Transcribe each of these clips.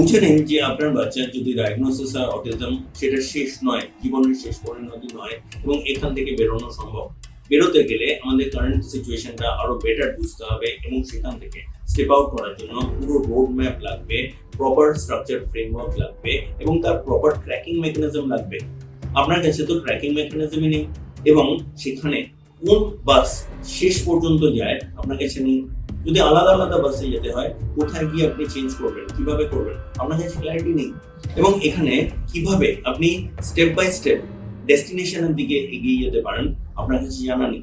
বুঝে নিন যে আপনার বাচ্চার যদি ডায়াগনোসিস হয় অটিজম সেটা শেষ নয়, জীবনের শেষ পরিণতি নয় এবং এখান থেকে বেরোনো সম্ভব। বেরোতে গেলে আমাদের কারেন্ট সিচুয়েশনটা আরও বেটার বুঝতে হবে এবং সেখান থেকে স্টেপ আউট করার জন্য পুরো রোড ম্যাপ লাগবে প্রপার স্ট্রাকচার ফ্রেমওয়ার্ক লাগবে এবং তার প্রপার ট্র্যাকিং মেকানিজম লাগবে। আপনার কাছে তো ট্র্যাকিং মেকানিজমই নেই এবং সেখানে কোন বাস শেষ পর্যন্ত যায়, আপনার কাছে নেই। যদি আলাদা আলাদা বাসে যেতে হয়, কোথায় গিয়ে আপনি চেঞ্জ করবেন, কীভাবে করবেন? আপনার কাছে ক্ল্যারিটি নেই। এবং এখানে কীভাবে আপনি স্টেপ বাই স্টেপ ডেস্টিনেশনের দিকে এগিয়ে যেতে পারেন, আপনার কাছে জানা নেই।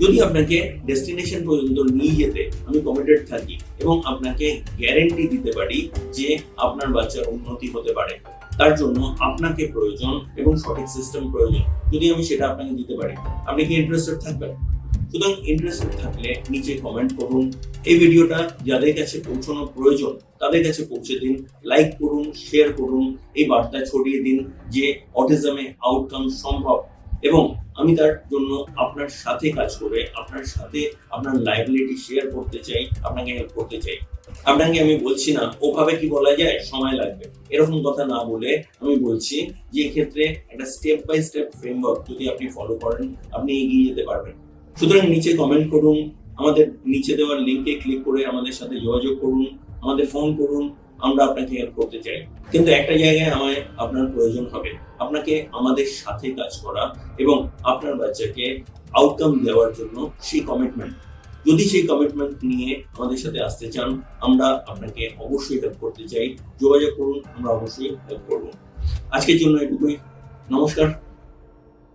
যদি আপনাকে ডেস্টিনেশন পর্যন্ত নিয়ে যেতে আমি কমিটেড থাকি এবং আপনাকে গ্যারেন্টি দিতে পারি যে আপনার বাচ্চার উন্নতি হতে পারে, তার জন্য আপনাকে প্রয়োজন এবং সঠিক সিস্টেম প্রয়োজন। যদি আমি সেটা আপনাকে দিতে পারি, আপনি কি ইন্টারেস্টেড থাকবেন? সুতরাং ইন্টারেস্টেড থাকলে নিচে কমেন্ট করুন। এই ভিডিওটা যাদের কাছে পৌঁছানো প্রয়োজন, তাদের কাছে পৌঁছে দিন লাইক করুন শেয়ার করুন, এই বার্তা ছড়িয়ে দিন যে অটিজমে আউটকাম সম্ভব। এবং আমি তার জন্য আপনার সাথে কাজ করে, আপনার সাথে আপনার লাইবিলিটি শেয়ার করতে চাই, আপনাকে হেল্প করতে চাই। আপনাকে আমি বলছি না, ওভাবে কি বলা যায়? সময় লাগবে। এরকম কথা না বলে আমি বলছি যে এক্ষেত্রে একটা স্টেপ বাই স্টেপ ফ্রেমওয়ার্ক যদি আপনি ফলো করেন, আপনি এগিয়ে যেতে পারবেন। সুতরাং নিচে কমেন্ট করুন, আমাদের নিচে দেওয়ার লিঙ্কে ক্লিক করে আমাদের সাথে যোগাযোগ করুন, আমাদের ফোন করুন, আমরা আপনাকে হেল্প করতে চাই। কিন্তু একটা জায়গায় আমায় আপনার প্রয়োজন হবে। আপনাকে আমাদের সাথে কাজ করা এবং আপনার বাচ্চাকে আউটকাম দেওয়ার জন্য সেই কমিটমেন্ট যদি সেই কমিটমেন্ট নিয়ে আমাদের সাথে আসতে চান, আমরা আপনাকে অবশ্যই হেল্প করতে চাই। যোগাযোগ করুন, আমরা অবশ্যই হেল্প করব। আজকের জন্য এটুকুই। নমস্কার।